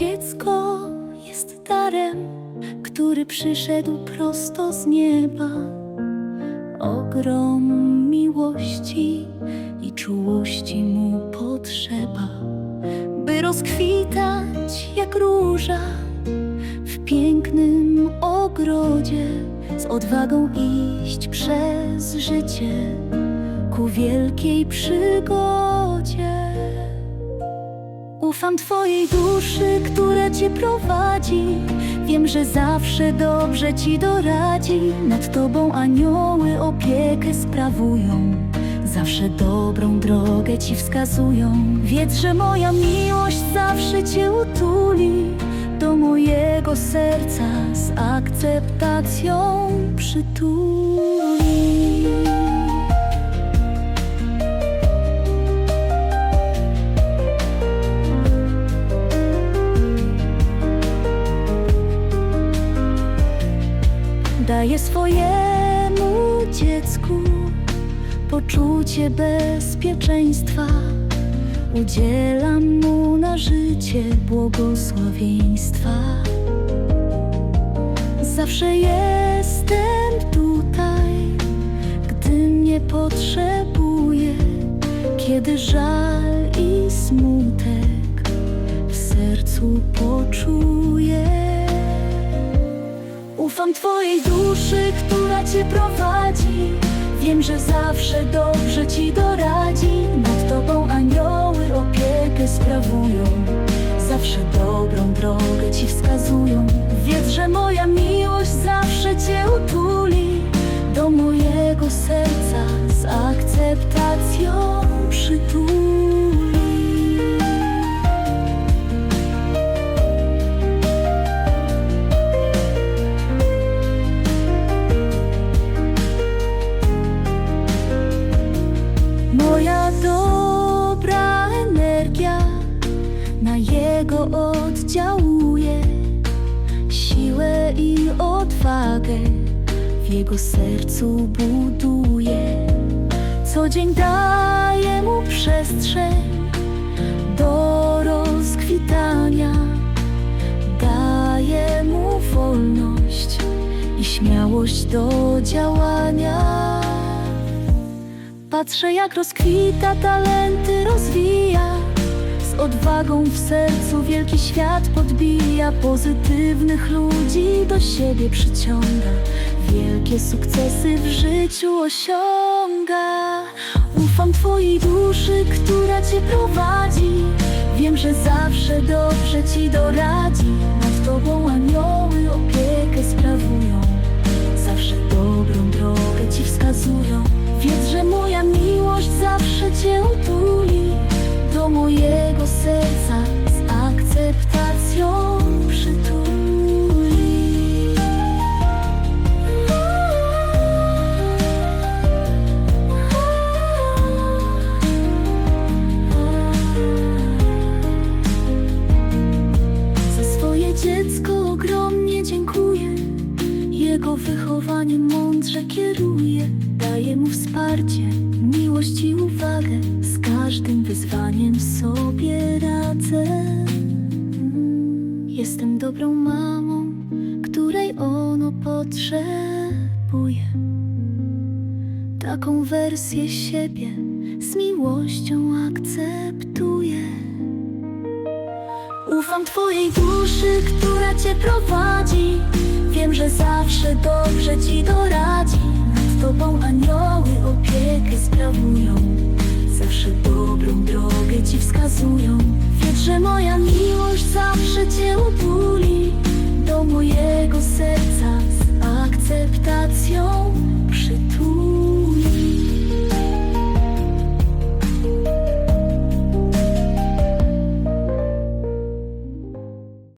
dziecko jest darem, który przyszedł prosto z nieba. Ogrom miłości i czułości mu potrzeba, by rozkwitać jak róża w pięknym ogrodzie, z odwagą iść przez życie ku wielkiej przygodzie. Ufam Twojej duszy, która Cię prowadzi. Wiem, że zawsze dobrze Ci doradzi. Nad Tobą anioły opiekę sprawują. Zawsze dobrą drogę Ci wskazują. Wiedz, że moja miłość zawsze Cię utuli. Do mojego serca z akceptacją przytuli. Daję swojemu dziecku poczucie bezpieczeństwa. Udzielam mu na życie błogosławieństwa. Zawsze jestem tutaj, gdy mnie potrzebuje, kiedy żal i smutek w sercu poczuję. Ufam Twojej duszy, która Cię prowadzi. Wiem, że zawsze dobrze Ci doradzi. Nad Tobą anioły Moja dobra energia na jego oddziałuje, siłę i odwagę w jego sercu buduje. Co dzień daje mu przestrzeń do rozkwitania, daje mu wolność i śmiałość do działania. Patrzę jak rozkwita, talenty rozwija. Z odwagą w sercu wielki świat podbija. Pozytywnych ludzi do siebie przyciąga. Wielkie sukcesy w życiu osiąga. Ufam Twojej duszy, która Cię prowadzi. Wiem, że zawsze dobrze Ci doradzi. Nad Tobą anioły dziecko ogromnie dziękuję. Jego wychowanie mądrze kieruje Daję mu wsparcie, miłość i uwagę. Z każdym wyzwaniem sobie radzę. Jestem dobrą mamą, której ono potrzebuje. Taką wersję siebie z miłością akceptuję. Ufam Twojej która Cię prowadzi. Wiem, że zawsze dobrze Ci doradzi. Nad Tobą anioły opiekę sprawują. Zawsze dobrą drogę Ci wskazują.